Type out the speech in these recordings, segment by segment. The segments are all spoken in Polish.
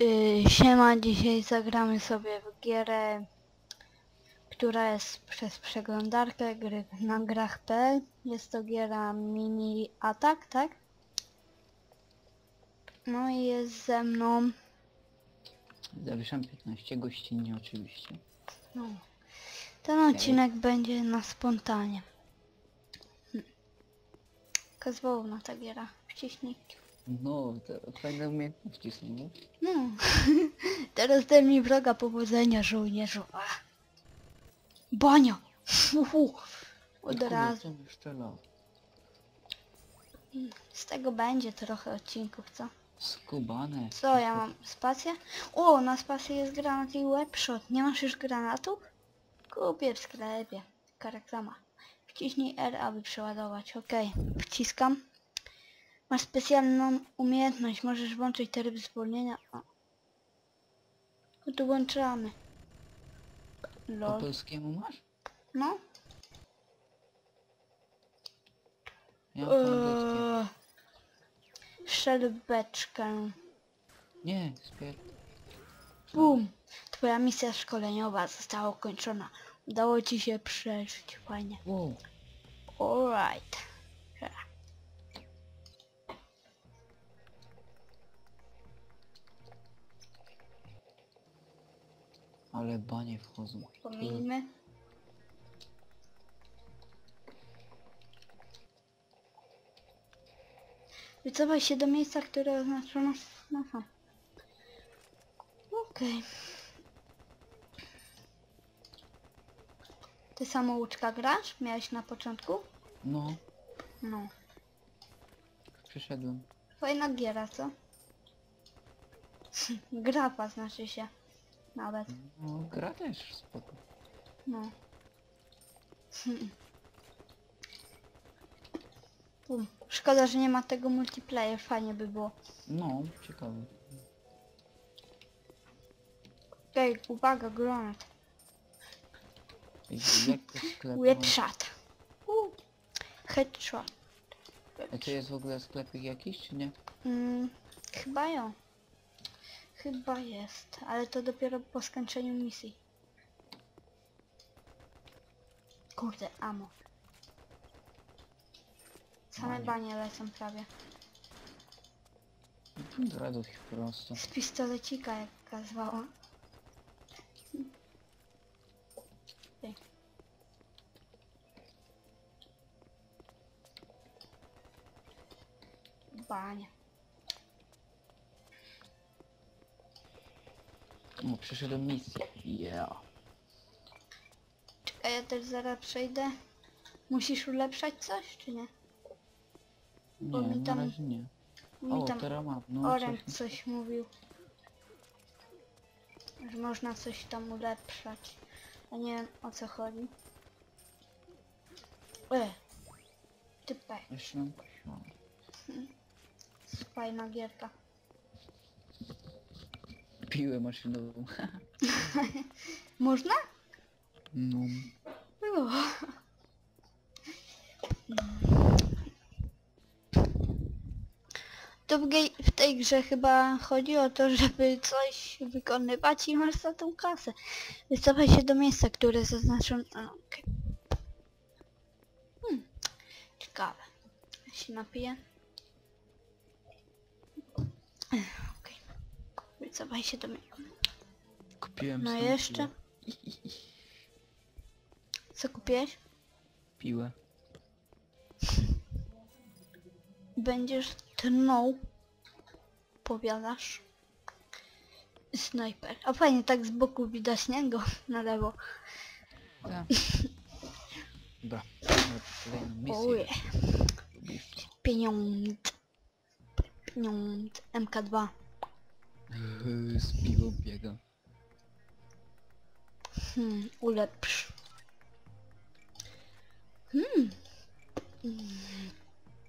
Yy, siema, dzisiaj zagramy sobie w gierę, która jest przez przeglądarkę gry na grach.pl. Jest to giera mini atak, tak? No i jest ze mną, Zawieszam 15 gościnnie oczywiście. no, ten odcinek będzie na spontanie. Hm. Ta giera, wciśnij. No, to fajne umiejętności są, no. No, teraz daj mi wroga powodzenia żołnierzu. Ach. Bania! Uhu. Od Kurde, razu. szczela? Z tego będzie trochę odcinków, co? Skubane. Co, ja mam spację? O, na spację jest granat i webshot. Nie masz już granatów? Kupię w sklepie. Taka reklama. Wciśnij R, aby przeładować. Okej, wciskam. Masz specjalną umiejętność. Możesz włączyć tryb zwolnienia. O. No tu włączamy. Po Lol. polskiemu masz? No. Ja mam po. Eee, beczkę. Nie, spier... Bum! Twoja misja szkoleniowa została ukończona. Udało ci się przeżyć. Fajnie. Wow. Alright. Ale banie wchodzą. Pomijmy. Wycofaj się do miejsca, które oznaczono... Aha. Okej. Ty samouczka grasz? Miałeś na początku? No, No. przyszedłem. Fajna giera, co? Grapa znaczy się. Nawet. No, gra też spoko. No. Bum. Szkoda, że nie ma tego multiplayer, fajnie by było. No, ciekawe. Ej, uwaga, granat. Ej, Jak to sklep... Whip shot. U. Headshot. A to jest w ogóle sklepik jakiś, czy nie? Mm, chyba ją. Chyba jest, ale to dopiero po skończeniu misji. Kurde, amo. Same Banie. banie lecą prawie. Ich prosto. Z pistolecika jak kazwała. Banie. O, przyszedłem misję. Yeah. Czekaj, ja też zaraz przejdę. Musisz ulepszać coś, czy nie? Bo Nie, mi na tam- razie nie. Mi O, tam teraz mam. No, Orem coś... coś mówił. Że można coś tam ulepszać. A nie wiem o co chodzi. E! Typek, Jeszcze mam książkę. fajna gierka. Piłę maszynową. Można? No. No. To w, w tej grze chyba chodzi o to, żeby coś wykonywać i masz za tą kasę. Wycofaj się do miejsca, które zaznaczono. a, okej. Hmm. Ciekawe. Ja się napiję. Wycofaj się do miejsca. Kupiłem No jeszcze? Piłę. Co kupiłeś? piłę. Będziesz tnął. Powiadasz. Snajper. A fajnie tak z boku widać niego na lewo. Tak. Dobra. Oje. Pieniądz. Pieniądz. MK2. Yy, Z piłą biega. Hmm, ulepsz. Hmm.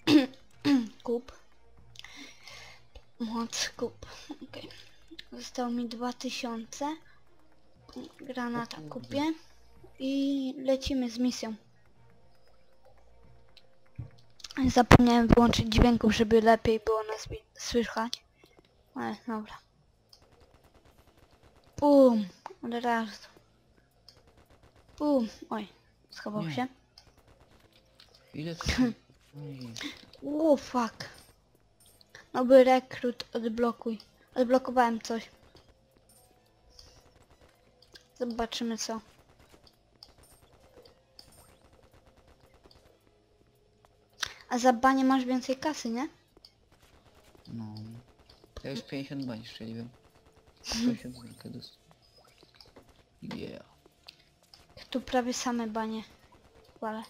kup. Moc kup. Okej. Zostało mi 2000. Granata kupię. I lecimy z misją. Zapomniałem wyłączyć dźwięków, żeby lepiej było nas słychać. Ale dobra. Bum. Od razu. Bum. Oj. Schował Nie. się. Ile to... O fuck. Nowy rekrut, odblokuj. Odblokowałem coś. Zobaczymy co. A za banie masz więcej kasy, nie? no. Ja już 50 bań strzeliłem. 50 znaka dostał. Yeah. Tu prawie same banie. Wale.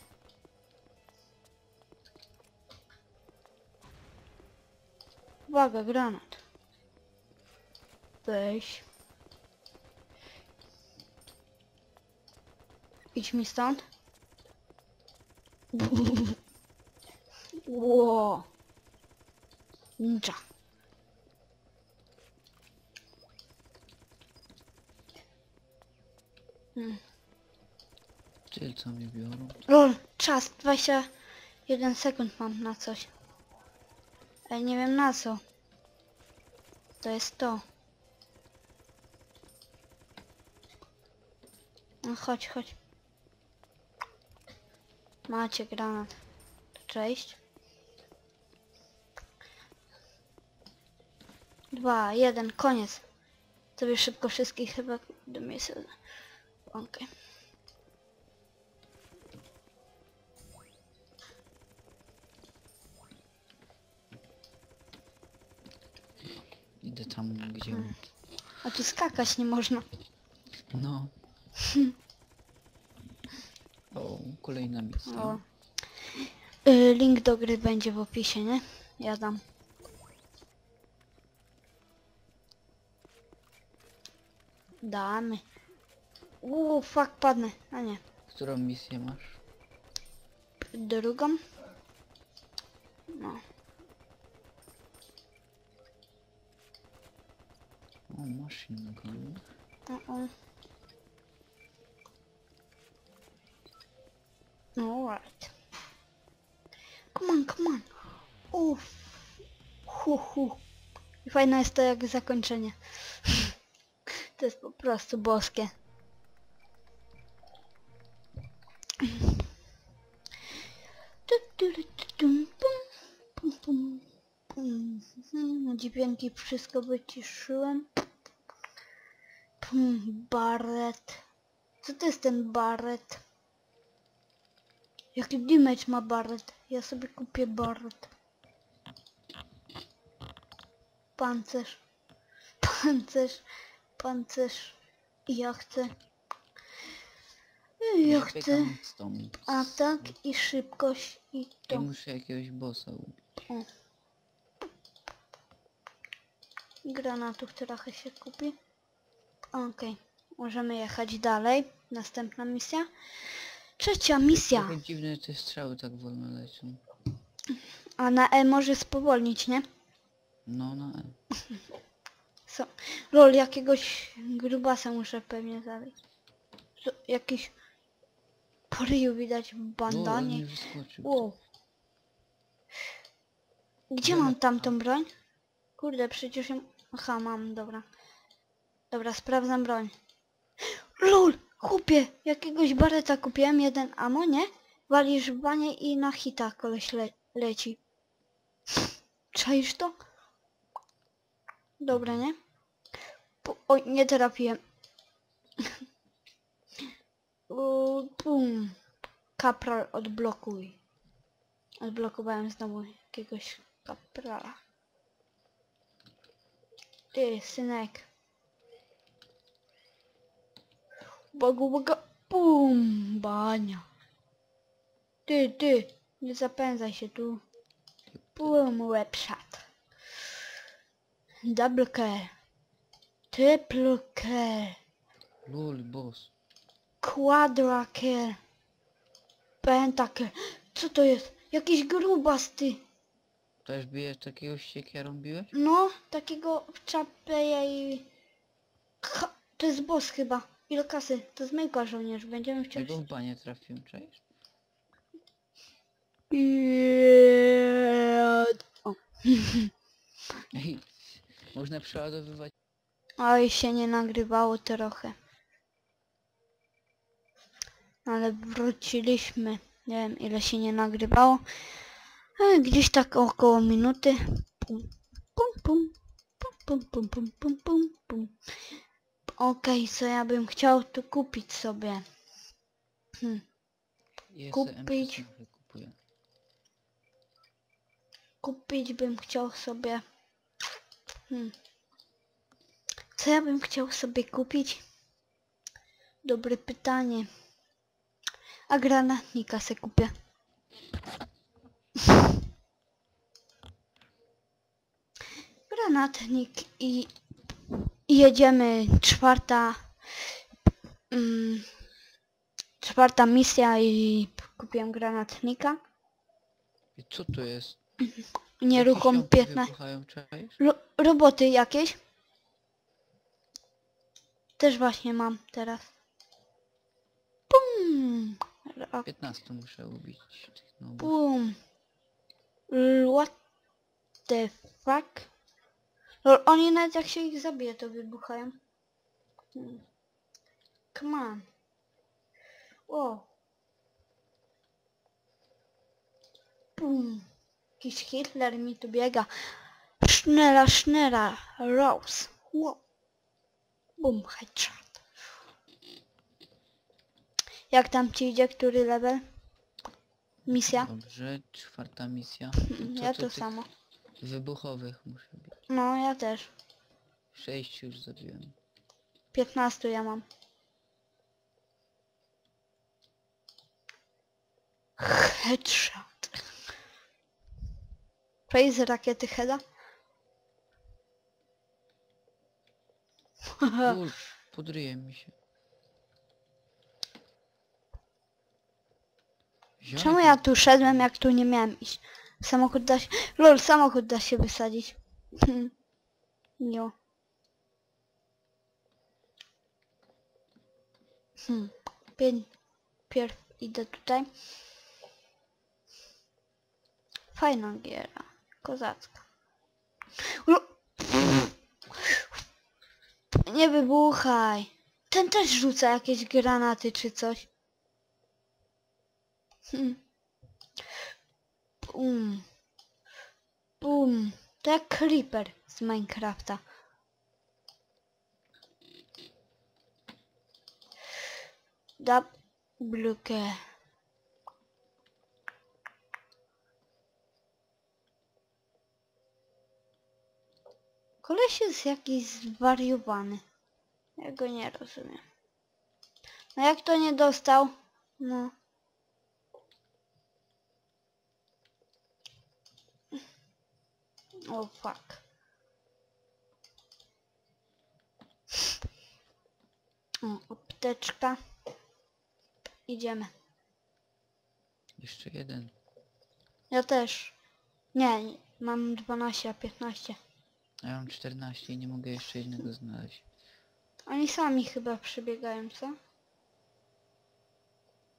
Uwaga, granat. Weź. Idź mi stąd. Ło. Ninja. Hmm. Tyle co mi biorą. Lol, czas, 21 sekund mam na coś. Ale nie wiem na co. To jest to. No chodź, chodź. Macie granat. Cześć. Dwa, jeden, koniec. Sobie szybko wszystkich chyba do miejsca. Okej. Idę tam gdzie... Hmm. A tu skakać nie można. No. O, kolejna misja. O. Y, link do gry będzie w opisie, nie? Ja dam. Damy. Uuu, fuck, padnę. A nie. Którą misję masz? Drugą? No. O, machine gun. O, o. Alright. Come on, come on. Uff. Hu, hu. I fajne jest to jak zakończenie. To jest po prostu boskie. Dźwięki wszystko wyciszyłem. Pum, Barret. Co to jest ten Barret? Jaki damage ma Barret? Ja sobie kupię Barret. Pancerz. Pancerz. Pancerz. Ja chcę. I ja chcę stąd. atak i szybkość i Ja to. muszę jakiegoś bossa ubić. Granatów trochę się kupi. Okej. Możemy jechać dalej. Następna misja. Trzecia misja. Trochę dziwne te strzały tak wolno lecą. A na E może spowolnić, nie? No, no. e. So. Lol, jakiegoś grubasa muszę pewnie zabić. So, jakiś... Po ryju widać O, on bandanie. Wow. Gdzie mam tamtą broń? Kurde, przecież ją... Aha, mam, dobra. Dobra, sprawdzam broń. LOL! Chłopie! Jakiegoś bareta kupiłem, jeden ammo, nie? Walisz w banie i na hita koleś le leci. Czaisz to? Dobra, nie? Pu Oj, nie. O, Pum. Kapral odblokuj. Odblokowałem znowu jakiegoś kaprala. Ty, synek. Uwaga, uwaga. Pum, bania. Ty, ty, nie zapędzaj się tu. Pum, webshot. Double kill. Triple kill. Lol, boss. Quadra kill. Pentakill. Co to jest? Jakiś grubas ty. Też bijesz takiego siekierą biłeś? No, takiego w czapę i... To jest boss chyba. Ile kasy? To zmyka żołnierz. Będziemy wciąż... Tego w banie trafiłem, cześć? O, Ej, można przeładowywać. Oj, się nie nagrywało trochę. Ale wróciliśmy. Nie wiem ile się nie nagrywało. E, Gdzieś tak około minuty. Pum, pum, pum, pum, pum, pum, pum, pum, pum. Okej, co ja bym chciał tu kupić sobie. Hmm. Jest Kupić. M16 kupuję. Kupić bym chciał sobie... Hmm. Co ja bym chciał sobie kupić? Dobre pytanie. A granatnika se kupię. Granatnik i jedziemy czwarta mm, czwarta misja i kupiłem granatnika. I co to jest? Nieruchom Jakieś lampy 15. wybuchają, czaisz? Ro roboty jakieś? Też właśnie mam teraz. Pum! Ra- 15 muszę ubić. Pum! What the fuck? Lol, oni nawet jak się ich zabije to wybuchają. Hmm. Come on. Wow. Pum. Jakiś Hitler mi tu biega. Sznera, sznera, Rose. Wow. Bum, headshot. Jak tam ci idzie, który level? Misja? Dobrze, czwarta misja. Co Ja to samo. Wybuchowych muszę bić. No, ja też. Sześć już zabiłem. 15 ja mam. Headshot. Praise rakiety heada? Ul, podryje mi się. Czemu ja tu szedłem, jak tu nie miałem iść? Samochód da się... Lol, samochód da się wysadzić. Hmm. Nie. Hmm. Pierw idę tutaj. Fajna giera. Kozacka. Lo- Nie wybuchaj. Ten też rzuca jakieś granaty czy coś. Hmm. Bum. Bum. To jak creeper z Minecrafta. Dablukę. Koleś jest jakiś zwariowany. Ja go nie rozumiem. No jak to nie dostał? No. O fuck. O, apteczka. Idziemy. Jeszcze jeden. Ja też. Nie, nie, mam 12, a 15. A ja mam 14 i nie mogę jeszcze jednego znaleźć. Oni sami chyba przybiegają, co?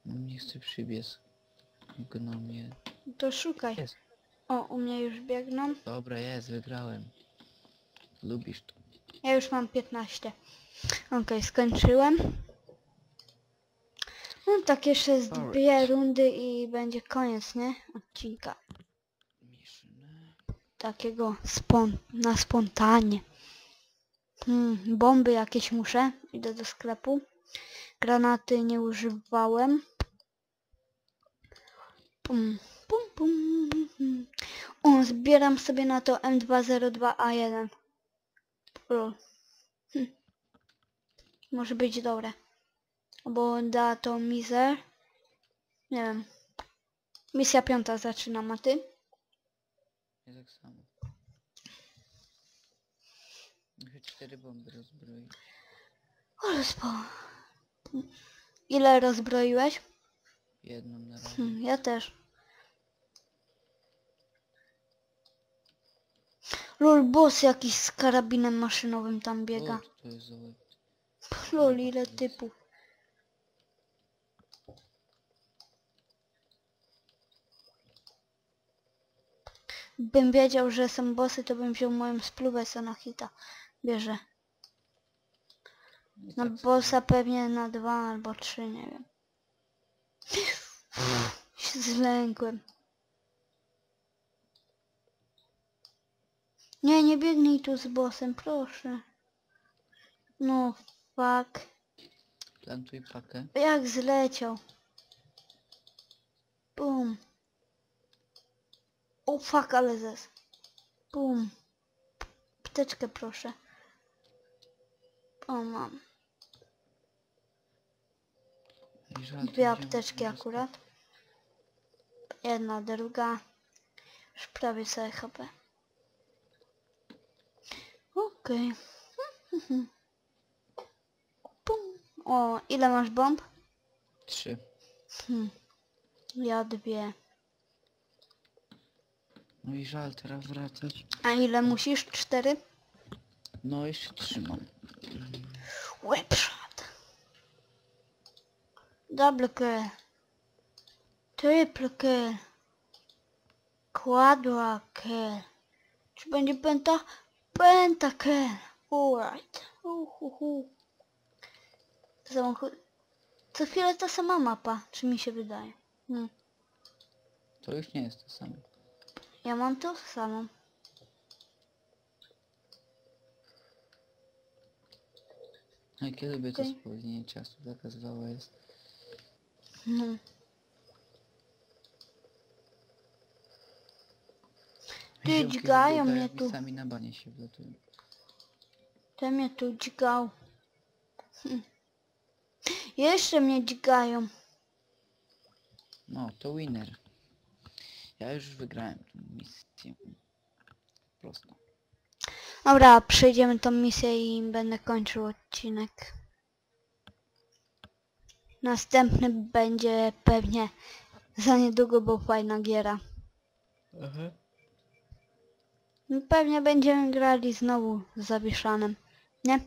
No nie chcę przybiec. Gną mnie. To szukaj. Jest. O, u mnie już biegną. Dobra, jest, wygrałem. Lubisz to. Ja już mam 15. Okej, skończyłem. No tak jeszcze z Alright. dwie rundy i będzie koniec, nie? Odcinka. Takiego spon na spontanie. Hmm, bomby jakieś muszę. Idę do sklepu. Granaty nie używałem. Pum, pum. pum. O, zbieram sobie na to M202A1. Lol. Hm. Może być dobre. Bo da to mizer. Nie wiem. Misja piąta zaczynam, a ty? Ja tak samo. Muszę cztery bomby rozbroić. Ale spo... Ile rozbroiłeś? Jedną na razie. Hmm, ja też. Lol, boss jakiś z karabinem maszynowym tam biega. O, to jest? Lol, ile typów. Bym wiedział, że są bossy, to bym wziął moją spluwę co na hita. Bierze. Na tak bossa pewnie na dwa albo trzy, nie wiem. Się zlękłem. Nie, nie biegnij tu z bossem, proszę. No, fuck. Plantuj pakę. Jak zleciał. Bum. O fuck, ale zes. Bum. Pteczkę proszę. O mam. Dwie apteczki akurat. Jedna, druga. Już prawie całe HP. Okej. Pum. O, ile masz bomb? Trzy. Hm. Ja dwie. No i żal teraz wracać. A ile musisz? Cztery? No jeszcze trzymam. Whipshot. Double kill. Triple kill. Quadra kill. Czy będzie penta? Penta kill. Alright. Uhuhu. Samochód. Co chwilę ta sama mapa, czy mi się wydaje? Hmm. To już nie jest to samo. Ja mam to samo. I kiedy by to Okej. spowolnienie czasu zakazywało jest? No. Ty, dźgają wyglądają mnie tu. Sami na banie się wlatują. Ten mnie tu dźgał. Hm. Jeszcze mnie dźgają. No, to winner. Ja już wygrałem tę misję. Prosto. Dobra, przejdziemy tą misję i będę kończył odcinek. Następny będzie pewnie za niedługo, bo fajna giera. Aha. No Pewnie będziemy grali znowu z Zawiszanem. Nie?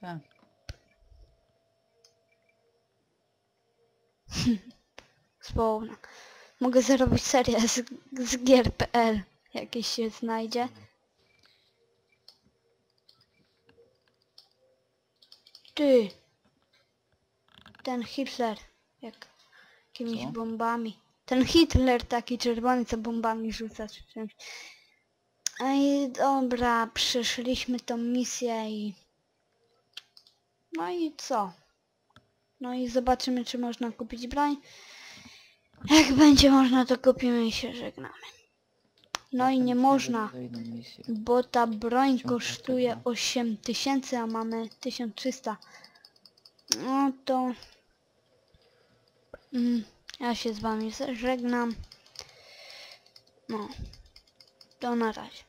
Tak. Spowna. Mogę zrobić serię z, z gier.pl. Jakieś się znajdzie. Ty. Ten Hitler. Jak jakimiś Co? bombami. Ten Hitler taki czerwony, co bombami rzuca czy czymś. Ej, dobra, przeszliśmy tą misję i... No i co? No i zobaczymy, czy można kupić broń. Jak będzie można, to kupimy i się żegnamy. No i nie można, bo ta broń kosztuje tego. 8000, a mamy 1300. No to... Mm, ja się z wami żegnam. No, to na razie.